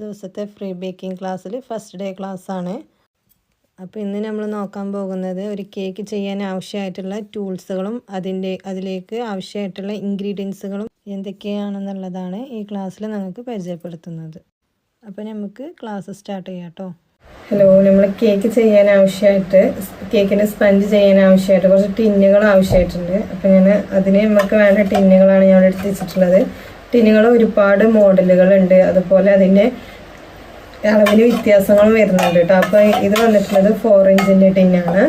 ദിവസത്തെ free baking ക്ലാസ്സിൽ first day ക്ലാസ്സാണ്. അപ്പോൾ ഇന്ന് നമ്മൾ നോക്കാൻ പോകുന്നത് ഒരു കേക്ക് ചെയ്യാൻ ആവശ്യമായിട്ടുള്ള ടൂൾസുകളും അതിന്റെ അതിലേക്ക് ആവശ്യമായിട്ടുള്ള ഇൻഗ്രീഡിയൻസുകളും എന്തൊക്കെയാണെന്നുള്ളതാണ് ഈ ക്ലാസ്സിൽ നമുക്ക് പരിചയപ്പെടുത്തുന്നത്. അപ്പോൾ നമുക്ക് ക്ലാസ് സ്റ്റാർട്ട് ചെയ്യാം ഹലോ നമ്മൾ കേക്ക് ചെയ്യാൻ ആവശ്യമായിട്ട് കേക്കിന് സ്പഞ്ച് ചെയ്യാൻ ആവശ്യമായിട്ട് കുറച്ച് ടിന്നുകൾ ആവശ്യമായിട്ടുണ്ട്. അപ്പോൾ ഞാൻ അതിന് നമുക്ക് വേണ്ട ടിന്നുകളാണ് ഞാൻ എടുത്ത് വെച്ചിട്ടുള്ളത്. ടിന്നുകൾ ഒരുപാട് മോഡലുകളുണ്ട്. അതുപോലെ അതിന്റെ അളവിൽ വ്യത്യാസങ്ങളും വരുന്നുണ്ട് കേട്ടോ അപ്പോൾ ഇത് വന്നിട്ടുള്ളത് ഫോർ ഇഞ്ചിന്റെ ടിന്നാണ്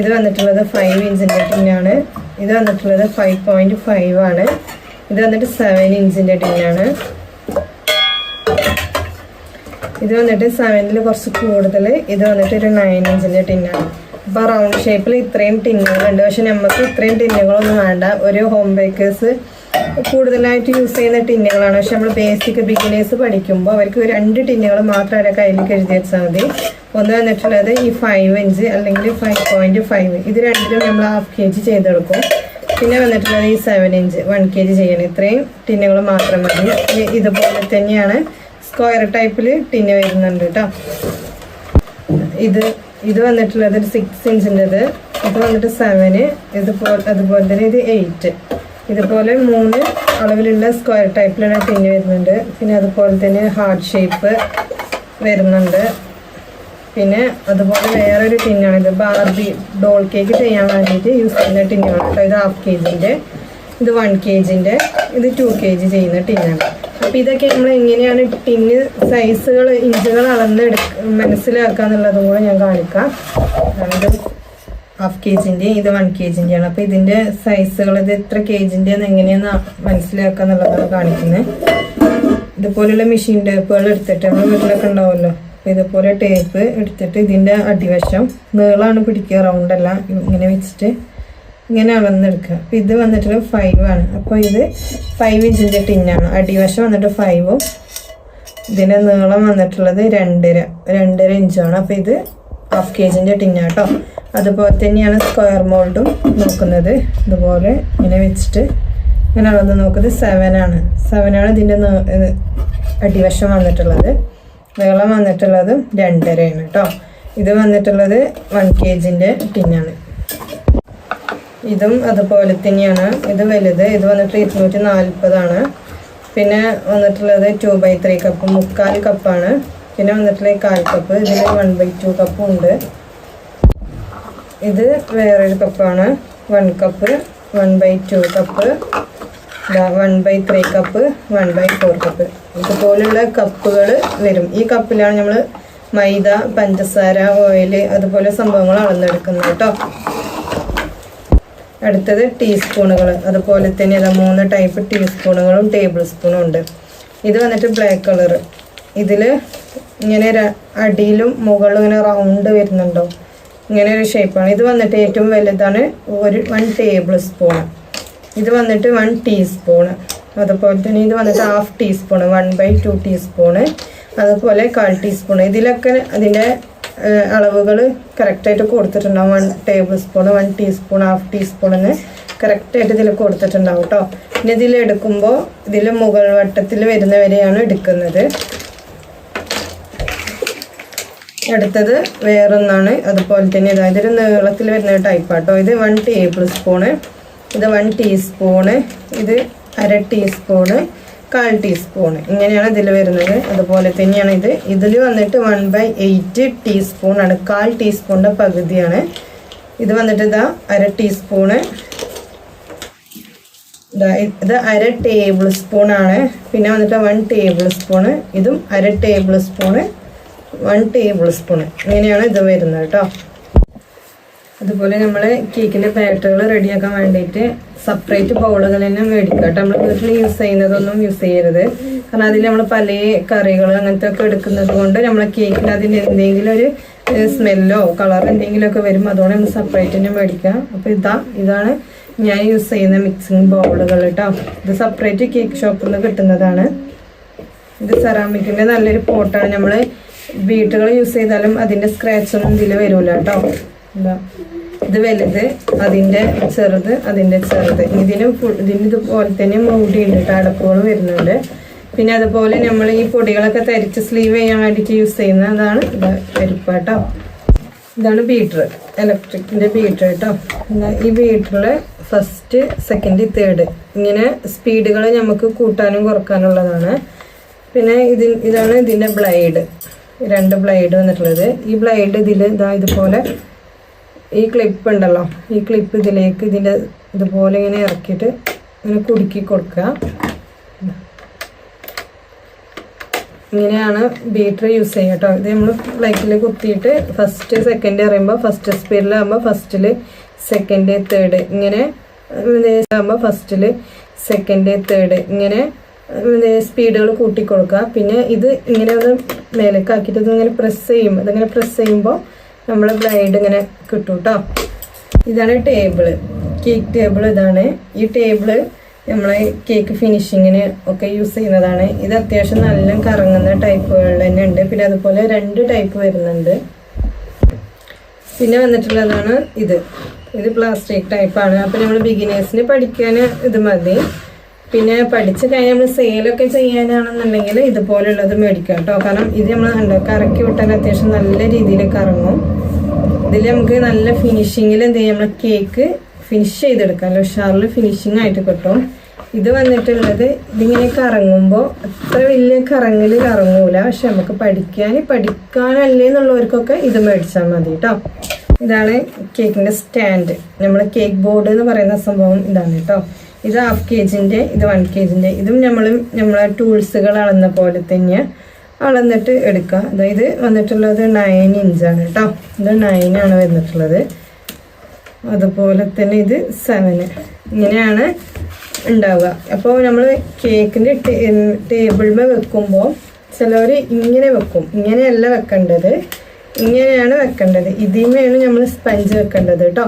ഇത് വന്നിട്ടുള്ളത് ഫൈവ് ഇഞ്ചിന്റെ ടിന്നാണ് ഇത് വന്നിട്ടുള്ളത് ഫൈവ് പോയിന്റ് ഫൈവ് ആണ്. ഇത് വന്നിട്ട് സെവൻ ഇഞ്ചിന്റെ ടിന്നാണ് ഇത് വന്നിട്ട് സെവനിൽ കുറച്ച് കൂടുതൽ ഇത് വന്നിട്ട് ഒരു നയൻ ഇഞ്ചിന്റെ ടിന്നാണ് അപ്പോൾ റൗണ്ട് ഷേപ്പിൽ ഇത്രയും ടിന്നുകളുണ്ട് പക്ഷെ നമുക്ക് ഇത്രയും ടിന്നുകളൊന്നും വേണ്ട. ഒരു ഹോം ബേക്കേഴ്സ് കൂടുതലായിട്ട് യൂസ് ചെയ്യുന്ന ടിന്നുകളാണ്. പക്ഷെ നമ്മൾ ബേസിക് ബിഗിനേഴ്സ് പഠിക്കുമ്പോൾ അവർക്ക് രണ്ട് ടിന്നുകൾ മാത്രം അവരെ കയ്യിലേക്ക് എഴുതി വെച്ചാൽ മതി. ഒന്ന് വന്നിട്ടുള്ളത് ഈ ഫൈവ് ഇഞ്ച് അല്ലെങ്കിൽ ഫൈവ് പോയിന്റ് ഫൈവ് ഇത് രണ്ടിലും നമ്മൾ ഹാഫ് കെ ജി ചെയ്തെടുക്കും. പിന്നെ വന്നിട്ടുള്ളത് ഈ seven inch one K G ചെയ്യണം. ഇത്രയും ടിന്നുകൾ മാത്രം മതി. ഇതുപോലെ തന്നെയാണ് സ്ക്വയർ ടൈപ്പിൽ ടിന്ന് വരുന്നുണ്ട് കേട്ടോ ഇത് ഇത് വന്നിട്ടുള്ളത് ഒരു സിക്സ് ഇഞ്ചിന്റെത് ഇത് വന്നിട്ട് സെവന് ഇതുപോലെ അതുപോലെ തന്നെ ഇത് എയ്റ്റ് ഇതുപോലെ മൂന്ന് അളവിലുള്ള സ്ക്വയർ ടൈപ്പിലുള്ള ടിന്ന് വരുന്നുണ്ട്. പിന്നെ അതുപോലെ തന്നെ ഹാർട്ട് ഷേപ്പ് വരുന്നുണ്ട്. പിന്നെ അതുപോലെ വേറൊരു ടിന്നാണ് ഇത്. ബാർബി ഡോൾ കേക്ക് ചെയ്യാൻ വേണ്ടിയിട്ട് യൂസ് ചെയ്യുന്ന ടിന്നാണ് കേട്ടോ ഇത് ഹാഫ് കെ ജിന്റെ ഇത് വൺ കെ ജിന്റെ ഇത് ടു കെ ജി ചെയ്യുന്ന ടിന്നാണ് അപ്പോൾ ഇതൊക്കെ നമ്മൾ എങ്ങനെയാണ് ടിന്ന് സൈസുകൾ ഇഞ്ചുകൾ അളന്ന് എടുക്ക മനസ്സിലാക്കുക എന്നുള്ളതും കൂടെ ഞാൻ കാണിക്കാം. ഹാഫ് കെ ജിന്റെ ഇത് വൺ കെ ജിന്റെയാണ് അപ്പോൾ ഇതിന്റെ സൈസുകൾ ഇത് എത്ര കെ ജിന്റെന്ന് എങ്ങനെയാണെന്ന് മനസ്സിലാക്കുക എന്നുള്ളതാണ് കാണിക്കുന്നത് ഇതുപോലുള്ള മെഷീൻ ടേപ്പുകൾ എടുത്തിട്ട് നമ്മൾ വീട്ടിലൊക്കെ ഉണ്ടാവുമല്ലോ. അപ്പോൾ ഇതുപോലെ ടേപ്പ് എടുത്തിട്ട് ഇതിന്റെ അടിവശം നീളമാണ് പിടിക്കുക അല്ല ഇങ്ങനെ വെച്ചിട്ട് ഇങ്ങനെ അളന്നെടുക്കുക. അപ്പോൾ ഇത് വന്നിട്ട് ഫൈവ് ആണ്. അപ്പോൾ ഇത് ഫൈവ് ഇഞ്ചിന്റെ ടിന്നാണ് അടിവശം വന്നിട്ട് ഫൈവും ഇതിന്റെ നീളം വന്നിട്ടുള്ളത് രണ്ടര രണ്ടര ഇഞ്ചാണ് അപ്പോൾ ഇത് ഹാഫ് കെ ജിന്റെ ടിന്നാട്ടോ അതുപോലെ തന്നെയാണ് സ്ക്വയർ മോൾഡും നോക്കുന്നത്. ഇതുപോലെ ഇങ്ങനെ വെച്ചിട്ട് ഇങ്ങനെ അളന്ന് നോക്കുന്നത് സെവനാണ് സെവനാണ് ഇതിന്റെ അടിവശം വന്നിട്ടുള്ളത്. നീളം വന്നിട്ടുള്ളത് രണ്ടരയാണ് കേട്ടോ ഇത് വന്നിട്ടുള്ളത് വൺ കെ ജിന്റെ ടിന്നാണ്. ഇതും അതുപോലെ തന്നെയാണ്. ഇത് വലുത്. ഇത് വന്നിട്ട് ഇരുന്നൂറ്റി നാൽപ്പതാണ് പിന്നെ വന്നിട്ടുള്ളത് ടു ബൈ ത്രീ കപ്പ് മുക്കാൽ കപ്പാണ് പിന്നെ വന്നിട്ടുള്ള കാൽ കപ്പ് ഇതിൽ വൺ ബൈ ടു കപ്പും ഉണ്ട്. ഇത് വേറൊരു കപ്പാണ് one cup one by two cup one by three cup one by four cup ഇതുപോലുള്ള കപ്പുകൾ വരും. ഈ കപ്പിലാണ് നമ്മൾ മൈദ പഞ്ചസാര ഓയിൽ അതുപോലെ സംഭവങ്ങൾ അളന്നെടുക്കുന്നത് കേട്ടോ അടുത്തത് ടീസ്പൂണുകൾ അതുപോലെ തന്നെ ഇതാ മൂന്ന് ടൈപ്പ് ടീസ്പൂണുകളും ടേബിൾ സ്പൂണും ഉണ്ട്. ഇത് വന്നിട്ട് ബ്ലാക്ക് കളർ ഇതിൽ ഇങ്ങനെ അടിയിലും മുകളിലും ഇങ്ങനെ റൗണ്ട് വരുന്നുണ്ടോ? ഇങ്ങനെ ഒരു ഷേപ്പാണ് ഇത് വന്നിട്ട് ഏറ്റവും വലുതാണ് ഒരു വൺ ടേബിൾ സ്പൂൺ ഇത് വന്നിട്ട് വൺ ടീസ്പൂണ് അതുപോലെ തന്നെ ഇത് വന്നിട്ട് half teaspoon one by two teaspoon അതുപോലെ കാൽ ടീസ്പൂൺ ഇതിലൊക്കെ അതിന്റെ അളവുകൾ കറക്റ്റായിട്ട് കൊടുത്തിട്ടുണ്ടാവും. One tablespoon one teaspoon half ടീസ്പൂണെന്ന് കറക്റ്റായിട്ട് ഇതിൽ കൊടുത്തിട്ടുണ്ടാവും കേട്ടോ പിന്നെ ഇതിൽ എടുക്കുമ്പോൾ ഇതിൽ മുകൾ വട്ടത്തിൽ വരുന്നവരെയാണ് എടുക്കുന്നത്. അടുത്തത് വേറൊന്നാണ്. അതുപോലെ തന്നെ ഇതാ ഇതൊരു നീളത്തിൽ വരുന്ന ടൈപ്പ് ആട്ടോ. ഇത് വൺ ടേബിൾ സ്പൂണ് ഇത് വൺ ടീസ്പൂണ് ഇത് അര ടീസ്പൂണ് കാൽ ടീസ്പൂണ് ഇങ്ങനെയാണ് ഇതിൽ വരുന്നത്. അതുപോലെ തന്നെയാണ് ഇത്. ഇതിൽ വന്നിട്ട് വൺ ബൈ എയ്റ്റ് ടീസ്പൂണാണ് കാൽ ടീസ്പൂണിന്റെ പകുതിയാണ്. ഇത് വന്നിട്ട് ഇതാ അര ടീസ്പൂണ് ഇതാ അര ടേബിൾ സ്പൂണാണ് പിന്നെ വന്നിട്ട് വൺ ടേബിൾ സ്പൂണ് ഇതും അര tablespoon one tablespoon ഇങ്ങനെയാണ് ഇത് വരുന്നത് കേട്ടോ അതുപോലെ നമ്മൾ കേക്കിന്റെ ബാറ്ററുകൾ റെഡിയാക്കാൻ വേണ്ടിയിട്ട് സെപ്പറേറ്റ് ബൗളുകൾ തന്നെ മേടിക്കുക കേട്ടോ നമ്മൾ വീട്ടിൽ യൂസ് ചെയ്യുന്നതൊന്നും യൂസ് ചെയ്യരുത്. കാരണം അതിൽ നമ്മൾ പല കറികൾ അങ്ങനത്തെ ഒക്കെ എടുക്കുന്നത് കൊണ്ട് നമ്മളെ കേക്കിൽ അതിന് എന്തെങ്കിലും ഒരു സ്മെല്ലോ കളർ എന്തെങ്കിലുമൊക്കെ വരും. അതുകൊണ്ട് നമ്മൾ സെപ്പറേറ്റ് തന്നെ മേടിക്കാം അപ്പോൾ ഇതാ ഇതാണ് ഞാൻ യൂസ് ചെയ്യുന്ന മിക്സിങ് ബൗളുകൾ കേട്ടോ ഇത് സെപ്പറേറ്റ് കേക്ക് ഷോപ്പിൽ നിന്ന് കിട്ടുന്നതാണ്. ഇത് സെറാമിക്കിന്റെ നല്ലൊരു പോട്ടാണ്. നമ്മൾ വീട്ടുകൾ യൂസ് ചെയ്താലും അതിന്റെ സ്ക്രാച്ചൊന്നും ഇതിൽ വരില്ല കേട്ടോ. ഇതാ. വലുത് അതിന്റെ ചെറുത് അതിന്റെ ചെറുത്. ഇതിന് ഇതിന് ഇതുപോലെ തന്നെ മൂടിയുണ്ട് കേട്ടോ അടപ്പുകൾ വരുന്നുണ്ട്. പിന്നെ അതുപോലെ നമ്മൾ ഈ പൊടികളൊക്കെ തരിച്ച് സ്ലീവ് ചെയ്യാൻ വേണ്ടിയിട്ട് യൂസ് ചെയ്യുന്ന അതാണ് ഇത് പരിപ്പ് കേട്ടോ. ഇതാണ് ബീറ്റർ ഇലക്ട്രിക്കിന്റെ ബീറ്റർ കേട്ടോ. ഈ ബീറ്ററിൽ ഫസ്റ്റ് സെക്കൻഡ് തേർഡ് ഇങ്ങനെ സ്പീഡുകൾ നമുക്ക് കൂട്ടാനും കുറക്കാനുള്ളതാണ്. പിന്നെ ഇതിൻ ഇതാണ് ഇതിന്റെ ബ്ലൈഡ് രണ്ട് ബ്ലേഡ് വന്നിട്ടുള്ളത്. ഈ ബ്ലേഡ് ഇതിൽ ഇതാ ഇതുപോലെ ഈ ക്ലിപ്പ് ഉണ്ടല്ലോ. ഈ ക്ലിപ്പ് ഇതിലേക്ക് ഇതിന്റെ ഇതുപോലെ ഇങ്ങനെ ഇറക്കിയിട്ട് ഇങ്ങനെ കുടുക്കി കൊടുക്കുക. ഇങ്ങനെയാണ് ബീറ്റർ യൂസ് ചെയ്യുക കേട്ടോ. ഇത് നമ്മൾ ലൈറ്റിൽ കുത്തിയിട്ട് ഫസ്റ്റ് സെക്കൻഡ് അറിയുമ്പോൾ ഫസ്റ്റ് സ്പീഡിലാകുമ്പോൾ ഫസ്റ്റിൽ സെക്കൻഡ് തേർഡ് ഇങ്ങനെ ആകുമ്പോൾ ഫസ്റ്റിൽ സെക്കൻഡ് തേർഡ് ഇങ്ങനെ സ്പീഡുകൾ കൂട്ടി കൊടുക്കുക. പിന്നെ ഇത് ഇങ്ങനെ ഒന്ന് മേലേക്ക് ആക്കിയിട്ട് ഇതിങ്ങനെ പ്രസ് ചെയ്യും. ഇതിങ്ങനെ പ്രസ് ചെയ്യുമ്പോൾ നമ്മൾ ബ്ലൈഡ് ഇങ്ങനെ കിട്ടും കേട്ടോ ഇതാണ് ടേബിൾ കേക്ക് ടേബിൾ ഇതാണ്. ഈ ടേബിൾ നമ്മൾ കേക്ക് ഫിനിഷിങ്ങിന് ഒക്കെ യൂസ് ചെയ്യുന്നതാണ്. ഇത് അത്യാവശ്യം നല്ല കറങ്ങുന്ന ടൈപ്പുകൾ തന്നെ ഉണ്ട്. പിന്നെ അതുപോലെ രണ്ട് ടൈപ്പ് വരുന്നുണ്ട്. പിന്നെ വന്നിട്ടുള്ളതാണ് ഇത്. ഇത് പ്ലാസ്റ്റിക് ടൈപ്പാണ് അപ്പം നമ്മൾ ബിഗിനേഴ്സിന് പഠിക്കാൻ ഇത് മതി. പിന്നെ പഠിച്ച് കഴിഞ്ഞാൽ നമ്മൾ സെയിലൊക്കെ ചെയ്യാനാണെന്നുണ്ടെങ്കിൽ ഇതുപോലുള്ളത് മേടിക്കാം കേട്ടോ കാരണം ഇത് നമ്മൾ കണ്ടോ കറക്കി വിട്ടാൽ അത്യാവശ്യം നല്ല രീതിയിൽ കറങ്ങും ഇതിൽ നമുക്ക് നല്ല ഫിനിഷിങ്ങിൽ എന്ത് ചെയ്യാം നമ്മൾ കേക്ക് ഫിനിഷ് ചെയ്തെടുക്കാം. ഉഷാറിൽ ഫിനിഷിംഗ് ആയിട്ട് കിട്ടും. ഇത് വന്നിട്ടുള്ളത് ഇതിങ്ങനെ കറങ്ങുമ്പോൾ അത്ര വലിയ കറങ്ങൽ കറങ്ങൂല. പക്ഷെ നമുക്ക് പഠിക്കാൻ പഠിക്കാനല്ലേ എന്നുള്ളവർക്കൊക്കെ ഇത് മേടിച്ചാൽ മതി കേട്ടോ ഇതാണ് കേക്കിന്റെ സ്റ്റാൻഡ് നമ്മൾ കേക്ക് ബോർഡ് എന്ന് പറയുന്ന സംഭവം ഇതാണ് കേട്ടോ ഇത് ഹാഫ് കെ ജിന്റെ ഇത് വൺ കെ ജിന്റെ ഇതും നമ്മൾ നമ്മളെ ടൂൾസുകൾ അളന്ന പോലെ തന്നെ അളന്നിട്ട് എടുക്കുക അതായത് വന്നിട്ടുള്ളത് നയൻ ഇഞ്ചാണ് കേട്ടോ ഇത് നയൻ ആണ് വന്നിട്ടുള്ളത്. അതുപോലെ തന്നെ ഇത് സെവന് ഇങ്ങനെയാണ് ഉണ്ടാവുക. അപ്പോൾ നമ്മൾ കേക്കിന്റെ ടേബിളിൽ വെക്കുമ്പോൾ ചിലവർ ഇങ്ങനെ വെക്കും. ഇങ്ങനെയല്ല വെക്കേണ്ടത്. ഇങ്ങനെയാണ് വെക്കേണ്ടത്. ആണ് നമ്മൾ സ്പഞ്ച് വെക്കേണ്ടത് കേട്ടോ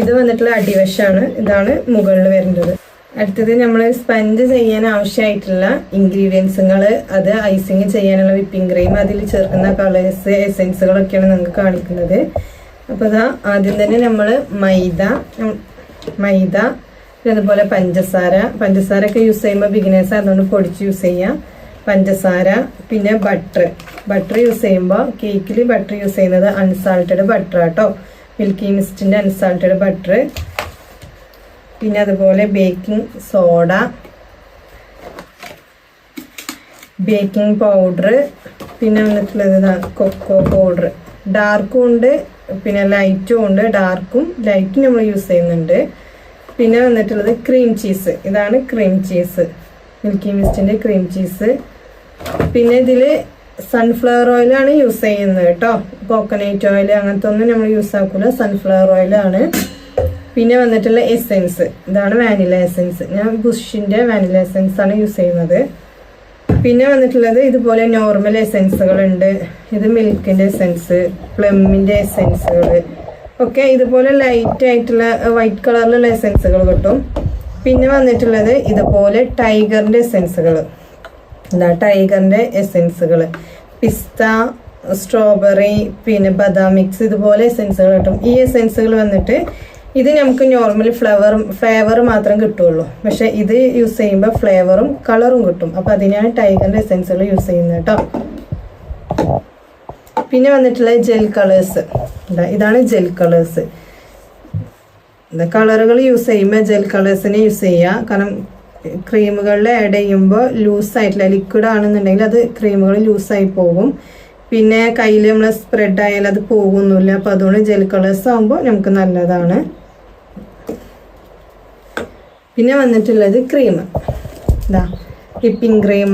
ഇത് വന്നിട്ടുള്ള അടിവശമാണ് ഇതാണ് മുകളിൽ വരേണ്ടത്. അടുത്തത് നമ്മൾ സ്പഞ്ച് ചെയ്യാൻ ആവശ്യമായിട്ടുള്ള ഇൻഗ്രീഡിയൻസുകൾ അത് ഐസിങ് ചെയ്യാനുള്ള വിപ്പിംഗ് ക്രീം അതിൽ ചേർക്കുന്ന കളേഴ്സ് എസെൻസുകളൊക്കെയാണ് നിങ്ങൾക്ക് കാണിക്കുന്നത്. അപ്പോൾ ഇതാ ആദ്യം തന്നെ നമ്മൾ മൈദ മൈദ അതുപോലെ പഞ്ചസാര. പഞ്ചസാര ഒക്കെ യൂസ് ചെയ്യുമ്പോൾ ബിഗിനേഴ്സ് അതുകൊണ്ട് പൊടിച്ച് യൂസ് ചെയ്യാം. പഞ്ചസാര പിന്നെ ബട്ടർ ബട്ടർ യൂസ് ചെയ്യുമ്പോൾ കേക്കിൽ ബട്ടർ യൂസ് ചെയ്യുന്നത് അൺസാൾട്ടഡ് ബട്ടർ കേട്ടോ മിൽക്കി മിസ്റ്റിന്റെ അൺസാൾട്ടഡ് ബട്ടർ പിന്നെ അതുപോലെ ബേക്കിംഗ് സോഡ ബേക്കിംഗ് പൗഡർ പിന്നെ വന്നിട്ടുള്ളത് കൊക്കോ പൗഡർ ഡാർക്കും ഉണ്ട് പിന്നെ ലൈറ്റും ഉണ്ട്. ഡാർക്കും ലൈറ്റും നമ്മൾ യൂസ് ചെയ്യുന്നുണ്ട്. പിന്നെ വന്നിട്ടുള്ളത് ക്രീം ചീസ് ഇതാണ് ക്രീം ചീസ് മിൽക്കി മിസ്റ്റിന്റെ ക്രീം ചീസ് പിന്നെ ഇതിൽ സൺഫ്ലവർ ഓയിലാണ് യൂസ് ചെയ്യുന്നത് കേട്ടോ. കോക്കനട്ട് ഓയിൽ അങ്ങനത്തെ ഒന്നും നമ്മൾ യൂസ് ആക്കൂല. സൺഫ്ലവർ ഓയിലാണ് പിന്നെ വന്നിട്ടുള്ള എസെൻസ് ഇതാണ് വാനില എസെൻസ് ഞാൻ ബുഷിന്റെ വാനില എസെൻസ് ആണ് യൂസ് ചെയ്യുന്നത്. പിന്നെ വന്നിട്ടുള്ളത് ഇതുപോലെ നോർമൽ എസെൻസുകൾ ഉണ്ട് ഇത് മിൽക്കിന്റെ എസെൻസ് പ്ലമ്മിന്റെ എസെൻസുകൾ ഒക്കെ ഇതുപോലെ ലൈറ്റ് ആയിട്ടുള്ള വൈറ്റ് കളറിലുള്ള എസെൻസുകൾ കിട്ടും. പിന്നെ വന്നിട്ടുള്ളത് ഇതുപോലെ ടൈഗറിന്റെ എസെൻസുകൾ എന്താ ടൈഗറിന്റെ എസെൻസുകൾ പിസ്ത സ്ട്രോബെറി പിന്നെ ബദാം മിക്സ് ഇതുപോലെ എസെൻസുകൾ കിട്ടും. ഈ എസെൻസുകൾ വന്നിട്ട് ഇത് നമുക്ക് നോർമലി ഫ്ലവറും ഫ്ലേവർ മാത്രം കിട്ടുള്ളൂ. പക്ഷെ ഇത് യൂസ് ചെയ്യുമ്പോൾ ഫ്ലേവറും കളറും കിട്ടും. അപ്പൊ അതിനാണ് ടൈഗറിന്റെ എസെൻസുകൾ യൂസ് ചെയ്യുന്നത് കേട്ടോ പിന്നെ വന്നിട്ടുള്ള ജെൽ കളേഴ്സ് ഇതാണ് ജെൽ കളേഴ്സ് കളറുകൾ യൂസ് ചെയ്യുമ്പോൾ ജെൽ കളേഴ്സിനെ യൂസ് ചെയ്യുക കാരണം ക്രീമുകളിൽ ആഡ് ചെയ്യുമ്പോൾ ലൂസായിട്ടുള്ള ലിക്വിഡ് ആണെന്നുണ്ടെങ്കിൽ അത് ക്രീമുകൾ ലൂസായി പോകും. പിന്നെ കയ്യിൽ നമ്മൾ സ്പ്രെഡ് ആയാൽ അത് പോകുന്നില്ല അപ്പം അതുകൊണ്ട് ജെൽ കളേഴ്സ് ആകുമ്പോൾ നമുക്ക് നല്ലതാണ്. പിന്നെ വന്നിട്ടുള്ളത് ക്രീം ഇതാ വിപ്പിംഗ് ക്രീം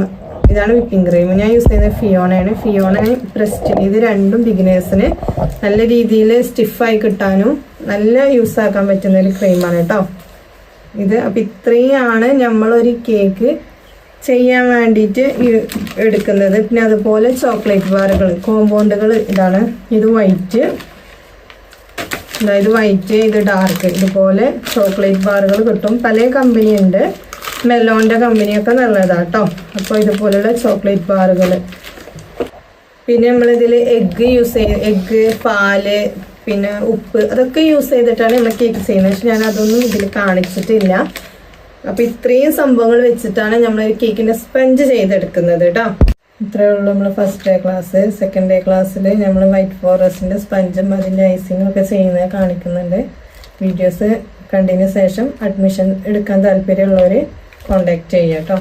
ഇതാണ് വിപ്പിംഗ് ക്രീം ഞാൻ യൂസ് ചെയ്യുന്നത് ഫിയോണയാണ് ഫിയോണ പ്രസ്റ്റിന് ഇത് രണ്ടും ബിഗിനേഴ്സിന് നല്ല രീതിയിൽ സ്റ്റിഫായി കിട്ടാനും നല്ല യൂസ് ആക്കാൻ പറ്റുന്ന ഒരു ക്രീമാണ് കേട്ടോ ഇത് അപ്പം ഇത്രയാണ് നമ്മളൊരു കേക്ക് ചെയ്യാൻ വേണ്ടിയിട്ട് എടുക്കുന്നത്. പിന്നെ അതുപോലെ ചോക്ലേറ്റ് ബാറുകൾ കോമ്പൗണ്ടുകൾ ഇതാണ്. ഇത് വൈറ്റ് ഇത് വൈറ്റ് ഇത് ഡാർക്ക് ഇതുപോലെ ചോക്ലേറ്റ് ബാറുകൾ കിട്ടും. പല കമ്പനി ഉണ്ട്. മെലോന്റെ കമ്പനിയൊക്കെ നല്ലതാണ് കേട്ടോ അപ്പോൾ ഇതുപോലുള്ള ചോക്ലേറ്റ് ബാറുകൾ പിന്നെ നമ്മളിതിൽ എഗ്ഗ് യൂസ് ചെയ്ത് എഗ്ഗ് പാൽ പിന്നെ ഉപ്പ് അതൊക്കെ യൂസ് ചെയ്തിട്ടാണ് നമ്മൾ കേക്ക് ചെയ്യുന്നത്. പക്ഷെ ഞാൻ അതൊന്നും ഇതിൽ കാണിച്ചിട്ടില്ല. അപ്പോൾ ഇത്രയും സംഭവങ്ങൾ വെച്ചിട്ടാണ് നമ്മൾ കേക്കിന്റെ സ്പഞ്ച് ചെയ്തെടുക്കുന്നത് കേട്ടോ ഇത്രയേ ഉള്ളൂ നമ്മൾ first day class second day ക്ലാസ്സിൽ നമ്മൾ വൈറ്റ് ഫോറസ്റ്റിന്റെ സ്പഞ്ചും അതിന്റെ ഐസിങ്ങും ഒക്കെ ചെയ്യുന്നത് കാണിക്കുന്നുണ്ട്. വീഡിയോസ് കണ്ടതിന് ശേഷം അഡ്മിഷൻ എടുക്കാൻ താല്പര്യമുള്ളവർ കോണ്ടാക്ട് ചെയ്യാം കേട്ടോ